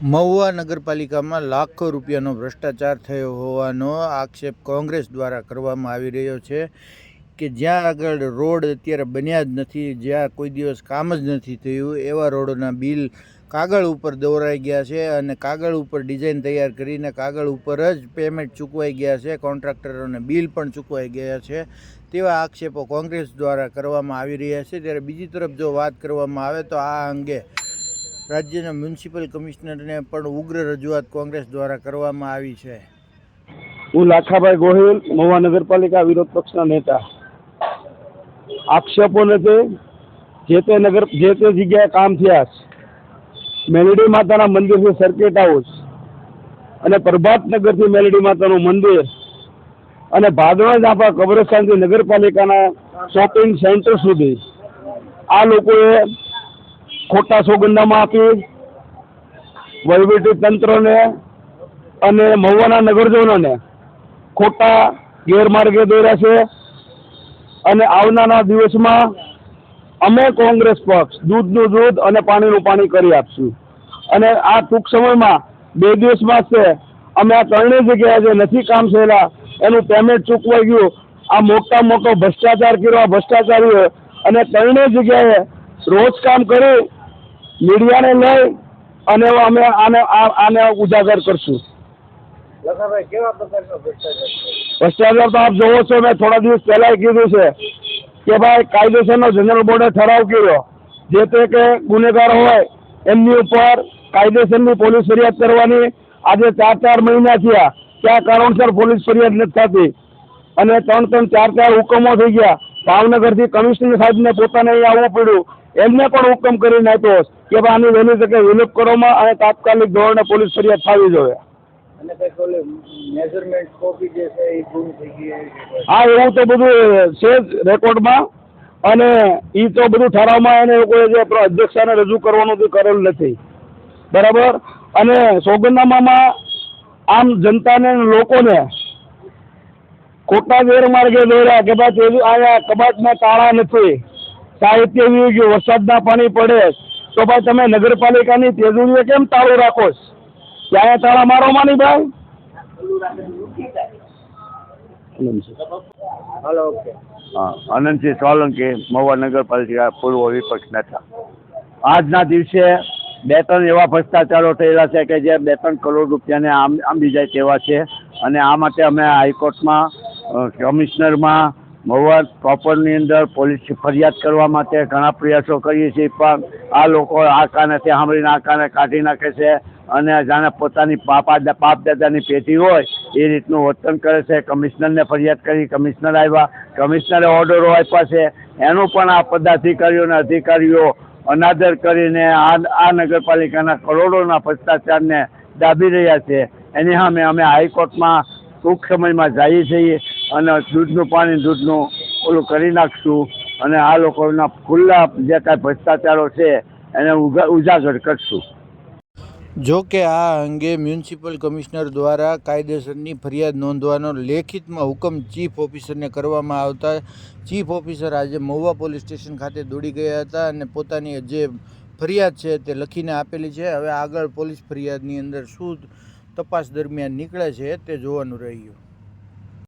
મહુવા નગરપાલિકામાં લાખો રૂપિયાનો ભ્રષ્ટાચાર થયો હોવાનો આક્ષેપ કોંગ્રેસ દ્વારા કરવામાં આવી રહ્યો છે કે જ્યાં આગળ રોડ અત્યારે બન્યા જ નથી, જ્યાં કોઈ દિવસ કામ જ નથી થયું, એવા રોડોના બિલ કાગળ ઉપર દોરાઈ ગયા છે અને કાગળ ઉપર ડિઝાઇન તૈયાર કરીને કાગળ ઉપર જ પેમેન્ટ ચૂકવાઈ ગયા છે, કોન્ટ્રાક્ટરોને બિલ પણ ચૂકવાઈ ગયા છે. તેવા આક્ષેપો કોંગ્રેસ દ્વારા કરવામાં આવી રહ્યા છે. ત્યારે બીજી તરફ જો વાત કરવામાં આવે તો આ અંગે રાજ્યના મ્યુનિસિપલ કમિશનરને પણ ઉગ્ર રજૂઆત કોંગ્રેસ દ્વારા કરવામાં આવી છે. હું લાખાભાઈ ગોહિલ, મહુવા નગરપાલિકા વિરોધ પક્ષના નેતા. આક્ષેપો નથી જે તે નગર જે તે જગ્યાએ કામ થયા છે. મેલડી માતાના મંદિરથી સર્કિટ હાઉસ અને પ્રભાતનગરથી મેલડી માતાનું મંદિર અને ભાદરજ ઝાંપા કબ્રસ્તાનથી નગરપાલિકાના શોપિંગ સેન્ટર સુધી આ લોકોએ ખોટા સોગંદનામા આપી વહીવટી તંત્રને અને મહુવાના નગરજનોને ખોટા ગેરમાર્ગે દોર્યા છે. અને આવનારા દિવસમાં અમે કોંગ્રેસ પક્ષ દૂધનું દૂધ અને પાણીનું પાણી કરી આપશું. અને આ ટૂંક સમયમાં બે દિવસમાં છે અમે આ ત્રણેય જગ્યાએ જે નથી કામ થયેલા, એનું પેમેન્ટ ચૂકવાઈ ગયું. આ મોટા મોટો ભ્રષ્ટાચાર કર્યો, આ ભ્રષ્ટાચારીઓ અને ત્રણેય જગ્યાએ રોજ કામ કરી મીડિયાને લઈ અને અમે આને આને ઉજાગર કરશું. ભ્રષ્ટાચાર તો આપ જોવો છો મેં થોડા દિવસ પહેલા કીધું છે કે ભાઈ કાયદેસરનો જનરલ બોર્ડે ઠરાવ કર્યો. જે તે કે ગુનેગાર હોય એમની ઉપર કાયદેસરની પોલીસ ફરિયાદ કરવાની. આજે ચાર ચાર મહિના થયા. ત્યાં કારણસર પોલીસ ફરિયાદ નથી થતી? અને ત્રણ ત્રણ ચાર ચાર હુકમો થઈ ગયા. ભાવનગરથી કમિશનર સાહેબને પોતાને અહીં આવવું પડ્યું. એમને પણ હુકમ કરી નાખ્યો કે આની વહેલી તકે વિલોપ કરવામાં અને તાત્કાલિક ધોરણે પોલીસ ફરિયાદ થવી જોઈએ. હા એવું તો બધું છે રેકોર્ડમાં. અને એ તો બધું ઠરાવમાં એને લોકોએ જે અધ્યક્ષાને રજૂ કરવાનું તે કરેલું નથી. બરાબર? અને સોગંદનામામાં આમ જનતાને લોકોને ખોટા ગેરમાર્ગે દોર્યા કે ભાઈ અહીંયા કબાટમાં તાળા નથી. સાહિત્ય વી ગયું વરસાદના પાણી પડે તો ભાઈ, તમે નગરપાલિકાની તેજુરીએ કેમ તાળું રાખો છો? તાળા મારો માની ભાઈ? હા અનંતસિંહ સોલંકી, મહુવા નગરપાલિકા પૂર્વ વિપક્ષ નેતા. આજના દિવસે બે ત્રણ એવા ભ્રષ્ટાચારો થયેલા છે કે જે બે ત્રણ કરોડ રૂપિયાને આમ આંબી જાય તેવા છે. અને આ માટે અમે હાઈકોર્ટમાં કમિશનરમાં મહુવા પ્રોપરની અંદર પોલીસ ફરિયાદ કરવા માટે ઘણા પ્રયાસો કરીએ છીએ, પણ આ લોકો આ કાને તે સાંભળીને આ કાને કાઢી નાખે છે અને જાણે પોતાની પાપા બાપ દાદાની પેટી હોય એ રીતનું વર્તન કરે છે. કમિશનરને ફરિયાદ કરી, કમિશનર આવ્યા. કમિશનરે ઓર્ડરો આપ્યા છે એનું પણ આ પદાધિકારીઓને અધિકારીઓ અનાદર કરીને આ આ નગરપાલિકાના કરોડોના ભ્રષ્ટાચારને દાબી રહ્યા છે. એની સામે અમે હાઈકોર્ટમાં ટૂંક સમયમાં જઈએ છીએ. અને દૂધનું પાણી, દૂધનું ઓલું કરી નાખશું અને આ લોકોના ખુલ્લા જે કાંઈ ભ્રષ્ટાચારો છે, એને ઉજાગર કરશું. જો કે આ અંગે મ્યુનિસિપલ કમિશનર દ્વારા કાયદેસરની ફરિયાદ નોંધવાનો લેખિતમાં હુકમ ચીફ ઓફિસરને કરવામાં આવતા, ચીફ ઓફિસર આજે મહુવા પોલીસ સ્ટેશન ખાતે દોડી ગયા હતા અને પોતાની જે ફરિયાદ છે તે લખીને આપેલી છે. હવે આગળ પોલીસ ફરિયાદની અંદર શું તપાસ દરમિયાન નીકળે છે તે જોવાનું રહ્યું.